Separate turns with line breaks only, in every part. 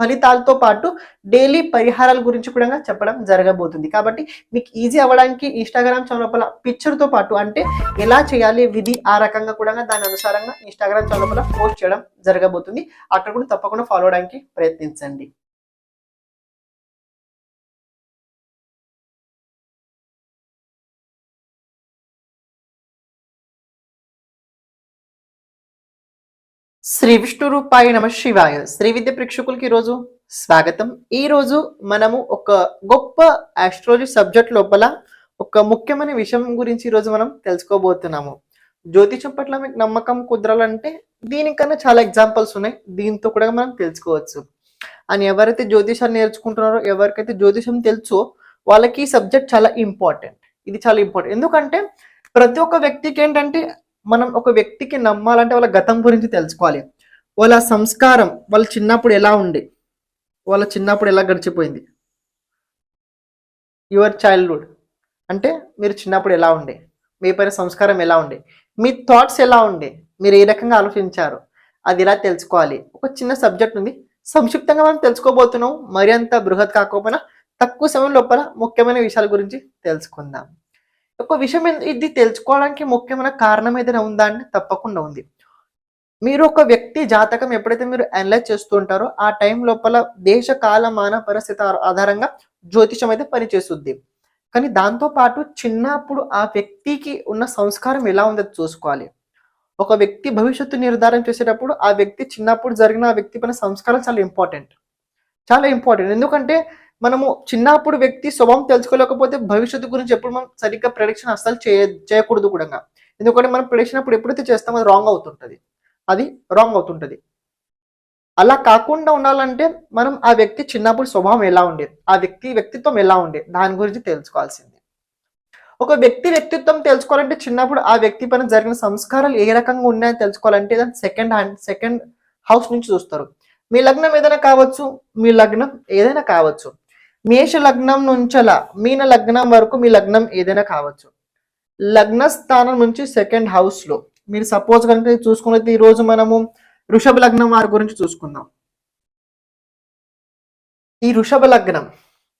ఫలితాలతో పాటు డైలీ పరిహారాల గురించి కూడా చెప్పడం జరగబోతుంది. కాబట్టి మీకు ఈజీ అవ్వడానికి ఇన్స్టాగ్రామ్ ఛానల్ పిక్చర్తో పాటు అంటే ఎలా చేయాలి విధి ఆ రకంగా కూడా దాని అనుసారంగా ఇన్స్టాగ్రామ్ ఛానల్ పోస్ట్ చేయడం జరగబోతుంది. అక్కడ కూడా తప్పకుండా ఫాలో అవడానికి ప్రయత్నించండి. శ్రీ విష్ణు రూపాయ నమ శివాయ. శ్రీ విద్య ప్రేక్షకులకి ఈరోజు స్వాగతం. ఈ రోజు మనము ఒక గొప్ప ఆస్ట్రాలజీ సబ్జెక్ట్ లోపల ఒక ముఖ్యమైన విషయం గురించి ఈరోజు మనం తెలుసుకోబోతున్నాము. జ్యోతిషం పట్ల మీకు నమ్మకం కుదరాలంటే దీనికన్నా చాలా ఎగ్జాంపుల్స్ ఉన్నాయి. దీంతో కూడా మనం తెలుసుకోవచ్చు. అని ఎవరైతే జ్యోతిషాన్ని నేర్చుకుంటున్నారో ఎవరికైతే జ్యోతిషం తెలుసో వాళ్ళకి ఈ సబ్జెక్ట్ చాలా ఇంపార్టెంట్ ఇది చాలా ఇంపార్టెంట్ ఎందుకంటే ప్రతి ఒక్క వ్యక్తికి ఏంటంటే మనం ఒక వ్యక్తికి నమ్మాలంటే వాళ్ళ గతం గురించి తెలుసుకోవాలి. వాళ్ళ సంస్కారం వాళ్ళ చిన్నప్పుడు ఎలా ఉండే? వాళ్ళ చిన్నప్పుడు ఎలా గడిచిపోయింది? యువర్ చైల్డ్హుడ్ అంటే మీరు చిన్నప్పుడు ఎలా ఉండే? మీ పైన సంస్కారం ఎలా ఉండే? మీ థాట్స్ ఎలా ఉండే? మీరు ఏ రకంగా ఆలోచించారు? అది ఎలా తెలుసుకోవాలి? ఒక చిన్న సబ్జెక్ట్ ఉంది. సంక్షిప్తంగా మనం తెలుసుకోబోతున్నాం. మరి అంత బృహత్ కాకపోయినా తక్కువ సమయం లోపల ముఖ్యమైన విషయాల గురించి తెలుసుకుందాం. ఒక విషయం ఇది తెలుసుకోవడానికి ముఖ్యమైన కారణం ఏదైనా ఉందా అంటే తప్పకుండా ఉంది. మీరు ఒక వ్యక్తి జాతకం ఎప్పుడైతే మీరు అనలైజ్ చేస్తూ ఉంటారో ఆ టైం లోపల దేశ కాల మాన పరిస్థితి ఆధారంగా జ్యోతిషం అయితే పనిచేస్తుంది. కానీ దాంతో పాటు చిన్నప్పుడు ఆ వ్యక్తికి ఉన్న సంస్కారం ఎలా ఉందో చూసుకోవాలి. ఒక వ్యక్తి భవిష్యత్తు నిర్ధారణ చేసేటప్పుడు ఆ వ్యక్తి చిన్నప్పుడు జరిగిన ఆ వ్యక్తి పైన సంస్కారం చాలా ఇంపార్టెంట్ చాలా ఇంపార్టెంట్ ఎందుకంటే మనము చిన్నప్పుడు వ్యక్తి స్వభావం తెలుసుకోలేకపోతే భవిష్యత్తు గురించి ఎప్పుడు మనం సరిగ్గా ప్రిడిక్షన్ అస్సలు చేయ చేయకూడదు కూడా. ఎందుకంటే మనం ప్రిడిక్షన్ అప్పుడు ఎప్పుడైతే చేస్తామో అది రాంగ్ అవుతుంటుంది. అది రాంగ్ అవుతుంటుంది. అలా కాకుండా ఉండాలంటే మనం ఆ వ్యక్తి చిన్నప్పుడు స్వభావం ఎలా ఉండేది? ఆ వ్యక్తి వ్యక్తిత్వం ఎలా ఉండేది? దాని గురించి తెలుసుకోవాల్సింది. ఒక వ్యక్తి వ్యక్తిత్వం తెలుసుకోవాలంటే చిన్నప్పుడు ఆ వ్యక్తి పైన జరిగిన సంస్కారాలు ఏ రకంగా ఉన్నాయని తెలుసుకోవాలంటే దాని సెకండ్ హ్యాండ్ సెకండ్ హౌస్ నుంచి చూస్తారు. మీ లగ్నం ఏదైనా కావచ్చు మీ లగ్నం ఏదైనా కావచ్చు. మేష లగ్నం నుంచల మీన లగ్నం వరకు మీ లగ్నం ఏదైనా కావచ్చు. లగ్న స్థానం నుంచి సెకండ్ హౌస్లో. మీరు సపోజ్ కనుక చూసుకున్నది ఈ రోజు మనము వృషభ లగ్నం వారి గురించి చూసుకుందాం. ఈ వృషభ లగ్నం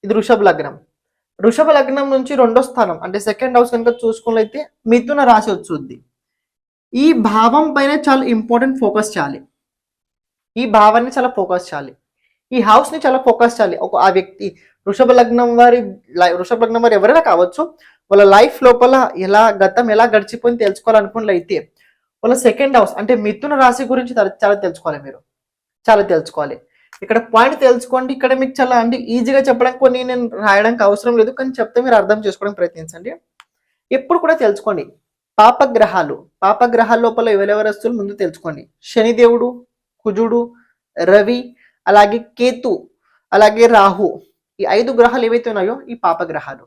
ఇది వృషభ లగ్నం. వృషభ లగ్నం నుంచి రెండో స్థానం అంటే సెకండ్ హౌస్ కనుక చూసుకున్నైతే మిథున రాశి వచ్చుద్ది. ఈ భావం పైన చాలా ఇంపార్టెంట్ ఫోకస్ చేయాలి. ఈ భావాన్ని చాలా ఫోకస్ చేయాలి. ఈ హౌస్ని చాలా ఫోకస్ చేయాలి. ఒక ఆ వ్యక్తి వృషభ లగ్నం వారి లై- వృషభ లగ్నం వారు ఎవరైనా కావచ్చు వాళ్ళ లైఫ్ లోపల ఎలా గతం ఎలా గడిచిపోయింది తెలుసుకోవాలనుకున్నట్లయితే వాళ్ళ సెకండ్ హౌస్ అంటే మిథున రాశి గురించి చాలా- చాలా తెలుసుకోవాలి మీరు. చాలా తెలుసుకోవాలి. ఇక్కడ పాయింట్ తెలుసుకోండి. ఇక్కడ మీకు చాలా అంటే ఈజీగా చెప్పడానికి కొన్ని నేను రాయడానికి అవసరం లేదు. కానీ చెప్తే మీరు అర్థం చేసుకోవడానికి ప్రయత్నించండి. ఎప్పుడు కూడా తెలుసుకోండి. పాపగ్రహాలు పాపగ్రహాల లోపల ఎవరెవరు వస్తువులు ముందు తెలుసుకోండి. శనిదేవుడు కుజుడు రవి అలాగే కేతు అలాగే రాహు ఈ ఐదు గ్రహాలు ఏవైతే ఉన్నాయో ఈ పాపగ్రహాలు.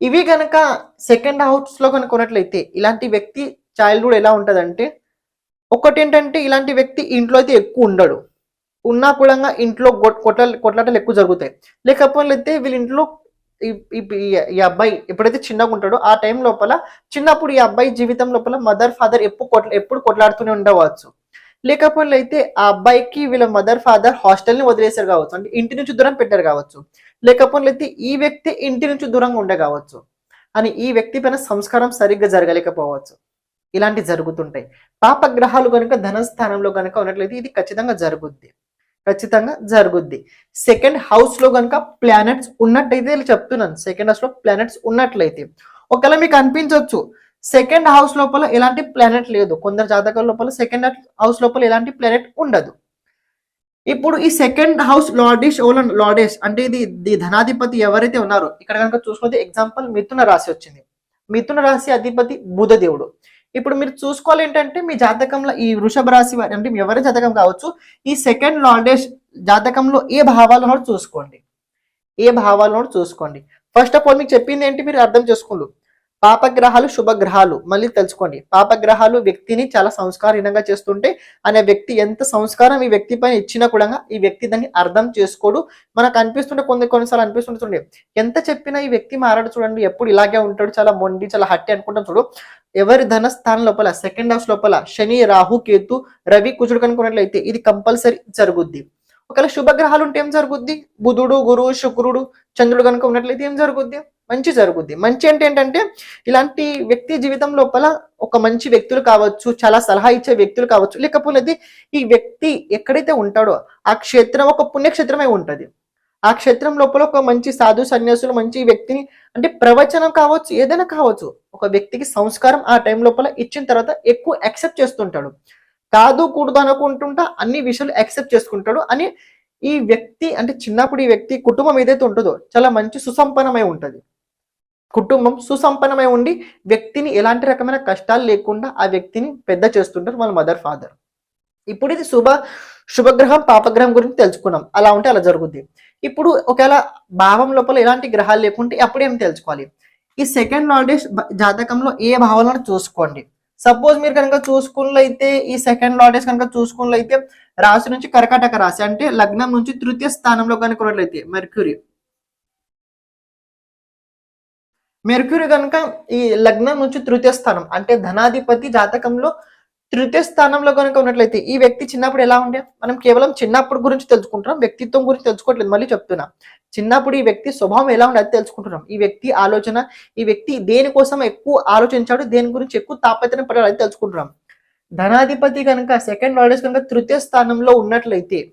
ఇవి గనక సెకండ్ హౌస్లో కనుక ఉన్నట్లయితే ఇలాంటి వ్యక్తి చైల్డ్హుడ్ ఎలా ఉంటదంటే ఒకటి ఏంటంటే ఇలాంటి వ్యక్తి ఇంట్లో అయితే ఎక్కువ ఉండడు. ఉన్నా కూడా ఇంట్లో కొట్ల కొట్లాటలు ఎక్కువ జరుగుతాయి. లేకపోతే వీళ్ళ ఇంట్లో ఈ- ఈ అబ్బాయి ఎప్పుడైతే చిన్నగా ఉంటాడో ఆ టైం లోపల చిన్నప్పుడు ఈ అబ్బాయి జీవితం లోపల మదర్ ఫాదర్ ఎప్పుడు కొట్ల ఎప్పుడు కొట్లాడుతూనే ఉండవచ్చు. లేకపోతే అయితే ఆ అబ్బాయికి వీళ్ళ మదర్ ఫాదర్ హాస్టల్ని కావచ్చు. అంటే ఇంటి నుంచి దూరం పెట్టారు కావచ్చు. లేకపోతే అయితే ఈ వ్యక్తి ఇంటి నుంచి దూరంగా ఉండే కావచ్చు. అని ఈ వ్యక్తి పైన సంస్కారం సరిగ్గా జరగలేకపోవచ్చు. ఇలాంటి జరుగుతుంటాయి. పాపగ్రహాలు కనుక ధనస్థానంలో కనుక ఉన్నట్లయితే ఇది ఖచ్చితంగా జరుగుద్ది. ఖచ్చితంగా జరుగుద్ది. సెకండ్ హౌస్లో కనుక ప్లానెట్స్ ఉన్నట్టయితే చెప్తున్నాను. సెకండ్ హౌస్లో ప్లానెట్స్ ఉన్నట్లయితే. ఒకవేళ మీకు అనిపించవచ్చు సెకండ్ హౌస్ లోపల ఎలాంటి ప్లానెట్ లేదు. కొందరు జాతకాల లోపల సెకండ్ హౌస్ లోపల ఎలాంటి ప్లానెట్ ఉండదు. ఇప్పుడు ఈ సెకండ్ హౌస్ లార్డిష్ ఓల్ లార్డేష్ అంటే ఇది ధనాధిపతి ఎవరైతే ఉన్నారో ఇక్కడ కనుక చూసుకుంటే ఎగ్జాంపుల్ మిథున రాశి వచ్చింది. మిథున రాశి అధిపతి బుధదేవుడు ఇప్పుడు మీరు చూసుకోవాలి ఏంటంటే మీ జాతకంలో ఈ వృషభ రాశి అంటే ఎవరి జాతకం కావచ్చు ఈ సెకండ్ లాండేష్ జాతకంలో ఏ భావాలు చూసుకోండి. ఏ భావాలు చూసుకోండి. ఫస్ట్ ఆఫ్ ఆల్ మీకు చెప్పింది ఏంటి? మీరు అర్థం చేసుకోండి. పాపగ్రహాలు శుభగ్రహాలు. మళ్ళీ తెలుసుకోండి. పాపగ్రహాలు వ్యక్తిని చాలా సంస్కారహీనంగా చేస్తుంటే అనే వ్యక్తి ఎంత సంస్కారం ఈ వ్యక్తి పైన ఇచ్చినా కూడా ఈ వ్యక్తి దాన్ని అర్థం చేసుకోడు. మనకు అనిపిస్తుంటే కొన్ని కొన్నిసార్లు అనిపిస్తుంటుండే చూడండి. ఎంత చెప్పినా ఈ వ్యక్తి మారాడు చూడండి ఎప్పుడు ఇలాగే ఉంటాడు చాలా మొండి చాలా హట్టి అనుకుంటాం చూడు. ఎవరి ధనస్థానం లోపల సెకండ్ హౌస్ లోపల శని రాహు కేతు రవి కుజుడు కనుకున్నట్లయితే ఇది కంపల్సరీ జరుగుద్ది. ఒకవేళ శుభగ్రహాలు ఉంటే ఏం జరుగుద్ది? బుధుడు గురువు శుక్రుడు చంద్రుడు కనుక ఉన్నట్లయితే ఏం జరుగుద్ది? మంచి జరుగుద్ది. మంచి అంటే ఏంటంటే ఇలాంటి వ్యక్తి జీవితం లోపల ఒక మంచి వ్యక్తులు కావచ్చు చాలా సలహా ఇచ్చే వ్యక్తులు కావచ్చు లేకపోతే ఈ వ్యక్తి ఎక్కడైతే ఉంటాడో ఆ క్షేత్రం ఒక పుణ్యక్షేత్రమై ఉంటది. ఆ క్షేత్రం లోపల ఒక మంచి సాధు సన్యాసులు మంచి వ్యక్తిని అంటే ప్రవచనం కావచ్చు ఏదైనా కావచ్చు ఒక వ్యక్తికి సంస్కారం ఆ టైం లోపల ఇచ్చిన తర్వాత ఎక్కువ యాక్సెప్ట్ చేస్తుంటాడు. కాదు కూడదు అనుకుంటుంటా అన్ని విషయాలు యాక్సెప్ట్ చేసుకుంటాడు అని ఈ వ్యక్తి అంటే చిన్నప్పుడు ఈ వ్యక్తి కుటుంబం ఏదైతే ఉంటుందో చాలా మంచి సుసంపన్నమై ఉంటుంది. కుటుంబం సుసంపన్నమై ఉండి వ్యక్తిని ఎలాంటి రకమైన కష్టాలు లేకుండా ఆ వ్యక్తిని పెద్ద చేస్తుంటారు వాళ్ళ మదర్ ఫాదర్ ఇప్పుడు ఇది శుభ శుభగ్రహం పాపగ్రహం గురించి తెలుసుకున్నాం. అలా ఉంటే అలా జరుగుద్ది. ఇప్పుడు ఒకవేళ భావం లోపల ఎలాంటి గ్రహాలు లేకుంటే అప్పుడేం తెలుసుకోవాలి? ఈ సెకండ్ నాలెడ్జ్ జాతకంలో ఏ భావాలను చూసుకోండి? సపోజ్ మీరు కనుక చూసుకున్నట్లయితే ఈ సెకండ్ లాటెస్ కనుక చూసుకున్నట్లయితే రాశి నుంచి కర్కాటక రాశి అంటే లగ్నం నుంచి తృతీయ స్థానంలో కనుక ఉన్నట్లయితే మెర్క్యూరీ మెర్క్యూరీ కనుక ఈ లగ్నం నుంచి తృతీయ స్థానం అంటే ధనాధిపతి జాతకంలో తృతీయ స్థానంలో కనుక ఉన్నట్లయితే ఈ వ్యక్తి చిన్నప్పుడు ఎలా ఉండే? మనం కేవలం చిన్నప్పుడు గురించి తెలుసుకుంటున్నాం వ్యక్తిత్వం గురించి తెలుసుకోవట్లేదు మళ్ళీ చెప్తున్నా. చిన్నప్పుడు ఈ వ్యక్తి స్వభావం ఎలా ఉండే తెలుసుకుంటున్నాం. ఈ వ్యక్తి ఆలోచన ఈ వ్యక్తి దేనికోసం ఎక్కువ ఆలోచించాడు దేని గురించి ఎక్కువ తాపత్రయం పడాడు అది తెలుసుకుంటున్నాం. ధనాధిపతి కనుక సెకండ్ ఆర్డర్స్ కనుక తృతీయ స్థానంలో ఉన్నట్లయితే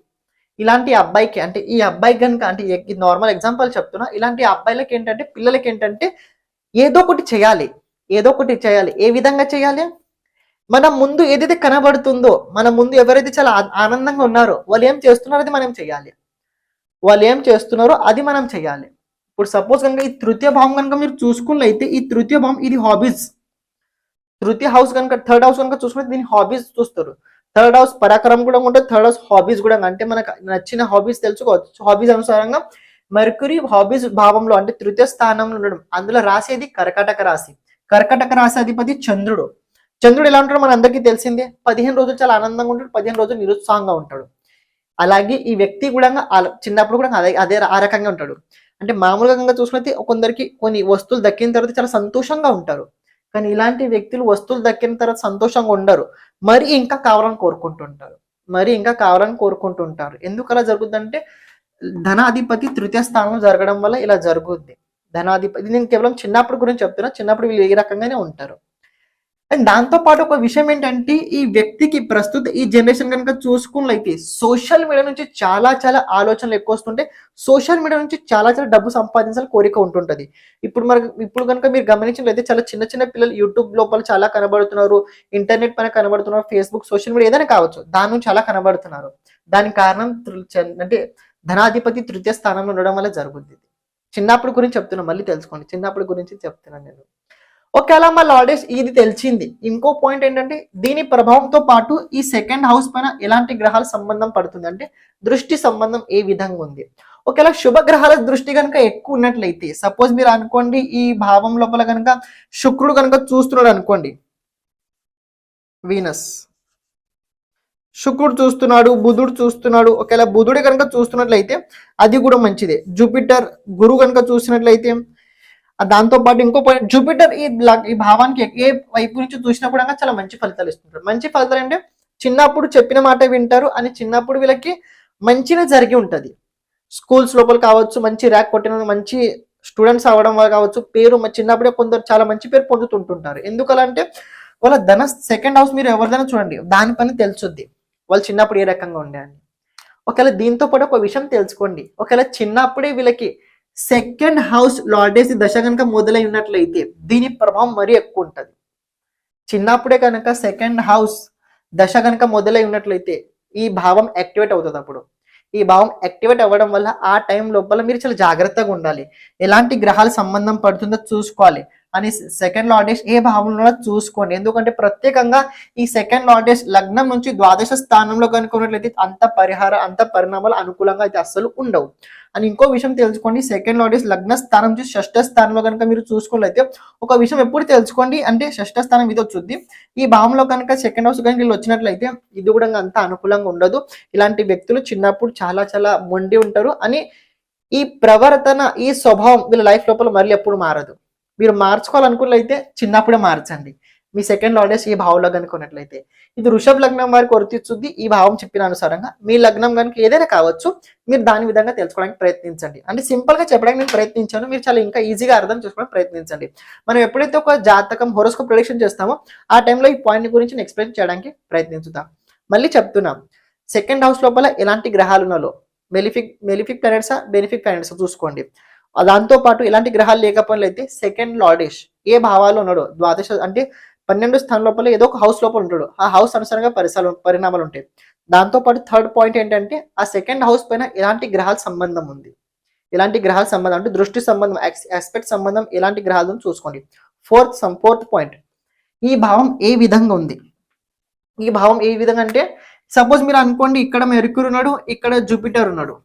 ఇలాంటి అబ్బాయికి అంటే ఈ అబ్బాయికి కనుక అంటే నార్మల్ ఎగ్జాంపుల్ చెప్తున్నా ఇలాంటి అబ్బాయిలకి ఏంటంటే పిల్లలకి ఏంటంటే ఏదో ఒకటి చేయాలి. ఏదో ఒకటి చేయాలి. ఏ విధంగా చేయాలి? మన ముందు ఏదైతే కనబడుతుందో మన ముందు ఎవరైతే చాలా ఆ- ఆనందంగా ఉన్నారో వాళ్ళు ఏం చేస్తున్నారో అది మనం చేయాలి. వాళ్ళు ఏం చేస్తున్నారో అది మనం చేయాలి. ఇప్పుడు సపోజ్ కనుక ఈ తృతీయ భావం కనుక మీరు చూసుకున్నైతే ఈ తృతీయ భావం ఇది హాబీస్ తృతీయ హౌస్ కనుక థర్డ్ హౌస్ కనుక చూసుకుంటే దీని హాబీస్ చూస్తారు. థర్డ్ హౌస్ పరాక్రమం కూడా ఉంటుంది థర్డ్ హౌస్ హాబీస్ కూడా అంటే మనకు నచ్చిన హాబీస్ తెలుసుకోవచ్చు. హాబీస్ అనుసారంగా మెర్కురీ హాబీస్ భావంలో అంటే తృతీయ స్థానంలో ఉండడం. అందులో రాసేది కర్కటక రాశి. కర్కటక రాశి అధిపతి చంద్రుడు. చంద్రుడు ఎలా ఉంటాడు? మన అందరికీ తెలిసిందే. పదిహేను రోజులు చాలా ఆనందంగా ఉంటాడు. పదిహేను రోజులు నిరుత్సాహంగా ఉంటాడు. అలాగే ఈ వ్యక్తి కూడా చిన్నప్పుడు కూడా అదే అదే ఆ రకంగా ఉంటాడు. అంటే మామూలుగా కనుక చూసుకుంటే కొందరికి కొన్ని వస్తువులు దక్కిన తర్వాత చాలా సంతోషంగా ఉంటారు. కానీ ఇలాంటి వ్యక్తులు వస్తువులు దక్కిన తర్వాత సంతోషంగా ఉండరు. మరి ఇంకా కావాలని కోరుకుంటుంటారు. మరి ఇంకా కావాలని కోరుకుంటుంటారు. ఎందుకు అలా జరుగుతుందంటే ధనాధిపతి తృతీయ స్థానంలో జరగడం వల్ల ఇలా జరుగుద్ది. ధనాధిపతి నేను కేవలం చిన్నప్పుడు గురించి చెప్తున్నా. చిన్నప్పుడు వీళ్ళు ఏ రకంగానే ఉంటారు. అండ్ దాంతో పాటు ఒక విషయం ఏంటంటే ఈ వ్యక్తికి ప్రస్తుత ఈ జనరేషన్ కనుక చూసుకున్నైతే సోషల్ మీడియా నుంచి చాలా చాలా ఆలోచనలు ఎక్కువ వస్తుంటే సోషల్ మీడియా నుంచి చాలా చాలా డబ్బు సంపాదించాలని కోరిక ఉంటుంటది. ఇప్పుడు మనకు ఇప్పుడు కనుక మీరు గమనించినట్లయితే చాలా చిన్న చిన్న పిల్లలు యూట్యూబ్ లోపల చాలా కనబడుతున్నారు ఇంటర్నెట్ పైన కనబడుతున్నారు ఫేస్బుక్ సోషల్ మీడియా ఏదైనా కావచ్చు దాని నుంచి చాలా కనబడుతున్నారు. దానికి కారణం తృ- అంటే ధనాధిపతి తృతీయ స్థానంలో ఉండడం వల్ల జరుగుద్ది. చిన్నప్పటి చిన్నప్పుడు గురించి చెప్తున్నా మళ్ళీ తెలుసుకోండి. చిన్నప్పుడు గురించి చెప్తున్నాను నేను. ఒకవేళ మా ఆల్రెడీ ఇది తెలిసింది. ఇంకో పాయింట్ ఏంటంటే దీని ప్రభావంతో పాటు ఈ సెకండ్ హౌస్ పైన ఎలాంటి గ్రహాల సంబంధం పడుతుంది? అంటే దృష్టి సంబంధం ఏ విధంగా ఉంది? ఒకవేళ శుభ గ్రహాల దృష్టి కనుక ఎక్కువ ఉన్నట్లయితే సపోజ్ మీరు అనుకోండి ఈ భావం లోపల కనుక శుక్రుడు కనుక చూస్తున్నాడు అనుకోండి వీనస్. శుక్రుడు చూస్తున్నాడు బుధుడు చూస్తున్నాడు ఒకవేళ బుధుడు కనుక చూస్తున్నట్లయితే అది కూడా మంచిదే. జూపిటర్ గురువు కనుక చూసినట్లయితే దాంతోపాటు దాంతో పాటు ఇంకో పాయింట్ జూపిటర్ ఈ ఈ భావానికి ఏ వైపు నుంచి చూసినా కూడా చాలా మంచి ఫలితాలు ఇస్తుంటారు. మంచి ఫలితాలు అంటే చిన్నప్పుడు చెప్పిన మాట వింటారు అని చిన్నప్పుడు వీళ్ళకి మంచిగా జరిగి ఉంటుంది. స్కూల్స్ లోపల కావచ్చు మంచి ర్యాక్ కొట్టిన మంచి స్టూడెంట్స్ అవ్వడం వల్ల కావచ్చు పేరు చిన్నప్పుడే కొందరు చాలా మంచి పేరు పొందుతుంటుంటారు. ఎందుకలా వాళ్ళ ధన సెకండ్ హౌస్ మీరు ఎవరిదైనా చూడండి దాని పని తెలుసుద్ది. వాళ్ళు చిన్నప్పుడు ఏ రకంగా ఉండే అని. ఒకవేళ దీంతో పాటు ఒక విషయం తెలుసుకోండి. ఒకవేళ చిన్నప్పుడే వీళ్ళకి సెకండ్ హౌస్ లార్డేసి దశ కనుక మొదలై ఉన్నట్లయితే దీని ప్రభావం మరీ ఎక్కువ ఉంటుంది. చిన్నప్పుడే కనుక సెకండ్ హౌస్ దశ కనుక మొదలై ఉన్నట్లయితే ఈ భావం యాక్టివేట్ అవుతుంది అప్పుడు. ఈ భావం యాక్టివేట్ అవ్వడం వల్ల ఆ టైం లోపల మీరు చాలా జాగ్రత్తగా ఉండాలి. ఎలాంటి గ్రహాల సంబంధం పడుతుందో చూసుకోవాలి. అని సెకండ్ లార్డెస్ట్ ఏ భావంలో చూసుకోండి. ఎందుకంటే ప్రత్యేకంగా ఈ సెకండ్ లార్డెస్ట్ లగ్నం నుంచి ద్వాదశ స్థానంలో కనుక్కున్నట్లయితే అంత పరిహార అంత పరిణామాలు అనుకూలంగా అయితే అస్సలు ఉండవు. అని ఇంకో విషయం తెలుసుకోండి సెకండ్ లార్డేష్ లగ్న స్థానం నుంచి షష్ఠ స్థానంలో కనుక మీరు చూసుకున్నట్లయితే ఒక విషయం ఎప్పుడు తెలుసుకోండి అంటే షష్ఠ స్థానం ఇది వచ్చుద్ది. ఈ భావంలో కనుక సెకండ్ హౌస్ కనుక వీళ్ళు వచ్చినట్లయితే ఇది కూడా అంత అనుకూలంగా ఉండదు. ఇలాంటి వ్యక్తులు చిన్నప్పుడు చాలా చాలా మొండి ఉంటారు. అని ఈ ప్రవర్తన ఈ స్వభావం వీళ్ళ లైఫ్ లోపల మళ్ళీ ఎప్పుడు మారదు. మీరు మార్చుకోవాలనుకున్నట్లయితే చిన్నప్పుడే మార్చండి. మీ సెకండ్ లాడెస్ ఈ భావంలో కనుకున్నట్లయితే ఇది వృషభ లగ్నం వారికి వర్తిస్తుంది. ఈ భావం చెప్పిన అనుసారంగా మీ లగ్నం కనుక ఏదైనా కావచ్చు మీరు దాని విధంగా తెలుసుకోవడానికి ప్రయత్నించండి. అంటే సింపుల్గా చెప్పడానికి నేను ప్రయత్నించాను. మీరు చాలా ఇంకా ఈజీగా అర్థం చేసుకోవడానికి ప్రయత్నించండి. మనం ఎప్పుడైతే ఒక జాతకం హోరోస్కోప్ ప్రొడిక్షన్ చేస్తామో ఆ టైంలో ఈ పాయింట్ గురించి నేను ఎక్స్ప్లెయిన్ చేయడానికి ప్రయత్నించుతాం. మళ్ళీ చెప్తున్నాం. సెకండ్ హౌస్ లోపల ఎలాంటి గ్రహాలు ఉన్నాలో? మెలిఫిక్ మెలిఫిక్ ప్లానెట్సా బెనిఫిక్ ప్లానెట్స్ చూసుకోండి. దాంతో పాటు ఎలాంటి గ్రహాలు అయితే సెకండ్ లార్డేష్ ఏ భావాలు ఉన్నాడో ద్వాదశ అంటే పన్నెండు స్థానం లోపల ఏదో ఒక హౌస్ లోపల ఉంటాడు. ఆ హౌస్ అనుసారంగా పరిసరాలు పరిణామాలు ఉంటాయి. దాంతో పాటు థర్డ్ పాయింట్ ఏంటంటే ఆ సెకండ్ హౌస్ పైన ఎలాంటి గ్రహాల సంబంధం ఉంది? ఎలాంటి గ్రహాల సంబంధం? అంటే దృష్టి సంబంధం ఆస్పెక్ట్ సంబంధం ఎలాంటి గ్రహాలు చూసుకోండి. ఫోర్త్ ఫోర్త్ పాయింట్ ఈ భావం ఏ విధంగా ఉంది? ఈ భావం ఏ విధంగా అంటే సపోజ్ మీరు అనుకోండి ఇక్కడ మెరుకురు ఉన్నాడు ఇక్కడ జూపిటర్ ఉన్నాడు.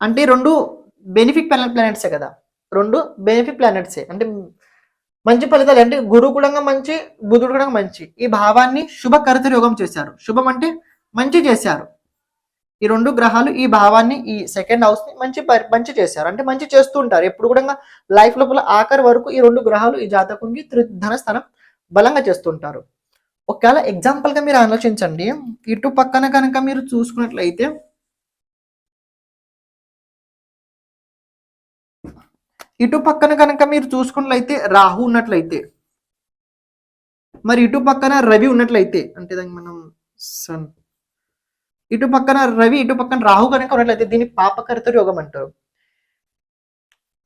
అంటే రెండు బెనిఫిక్ ప్లానెట్సే కదా. రెండు బెనిఫిట్ ప్లానెట్సే. అంటే మంచి ఫలితాలు అంటే గురువు కూడా మంచి బుధుడు కూడా మంచి. ఈ భావాన్ని శుభకరిత యోగం చేశారు. శుభం అంటే మంచి చేశారు. ఈ రెండు గ్రహాలు ఈ భావాన్ని ఈ సెకండ్ హౌస్ని మంచి మంచి చేశారు. అంటే మంచి చేస్తూ ఉంటారు. ఎప్పుడు కూడా లైఫ్ లోపల ఆఖరి వరకు ఈ రెండు గ్రహాలు ఈ జాతకునికి త్రి- ధనస్థానం బలంగా చేస్తుంటారు ఒకవేళ ఎగ్జాంపుల్గా మీరు ఆలోచించండి. ఇటు పక్కన కనుక మీరు చూసుకున్నట్లయితే ఇటు పక్కన కనుక మీరు చూసుకున్నట్లయితే రాహు ఉన్నట్లయితే మరి ఇటు పక్కన రవి ఉన్నట్లయితే అంటే దానికి మనం సన్ ఇటు పక్కన రవి ఇటు పక్కన రాహు కనుక ఉన్నట్లయితే దీన్ని పాపకరిత యోగం అంటారు.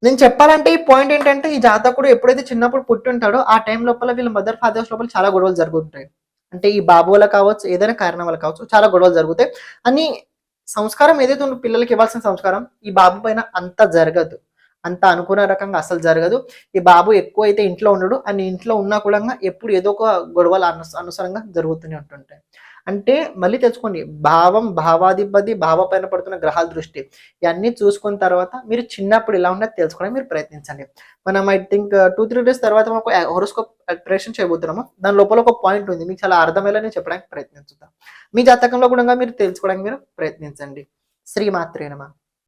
నేను చెప్పాలంటే ఈ పాయింట్ ఏంటంటే ఈ జాతకుడు ఎప్పుడైతే చిన్నప్పుడు పుట్టి ఉంటాడో ఆ టైం లోపల వీళ్ళ మదర్ ఫాదర్స్ లోపల చాలా గొడవలు జరుగుతుంటాయి. అంటే ఈ బాబు వల్ల కావచ్చు ఏదైనా కారణం వల్ల కావచ్చు చాలా గొడవలు జరుగుతాయి. అని సంస్కారం ఏదైతే ఉందో పిల్లలకి ఇవ్వాల్సిన సంస్కారం ఈ బాబు పైన అంత జరగదు. అంత అనుకున్న రకంగా అసలు జరగదు. ఈ బాబు ఎక్కువ అయితే ఇంట్లో ఉండడు. అని ఇంట్లో ఉన్నా కూడా ఎప్పుడు ఏదో ఒక గొడవలు అనుసరంగా జరుగుతూనే ఉంటుంటాయి. అంటే మళ్ళీ తెచ్చుకోండి భావం భావాధిపతి భావ పైన పడుతున్న గ్రహాల దృష్టి ఇవన్నీ చూసుకున్న తర్వాత మీరు చిన్నప్పుడు ఎలా ఉన్నది తెలుసుకోవడానికి మీరు ప్రయత్నించండి. మనం I think two three days తర్వాత మనం ఒక హోరోస్కోప్ ప్రేషన్ చేయబోతున్నాము? దాని లోపల ఒక పాయింట్ ఉంది. మీకు చాలా అర్థమయ్యేలా నేను చెప్పడానికి ప్రయత్నించుతాం. మీ జాతకంలో కూడా మీరు తెలుసుకోవడానికి మీరు ప్రయత్నించండి. శ్రీమాత్రేనమా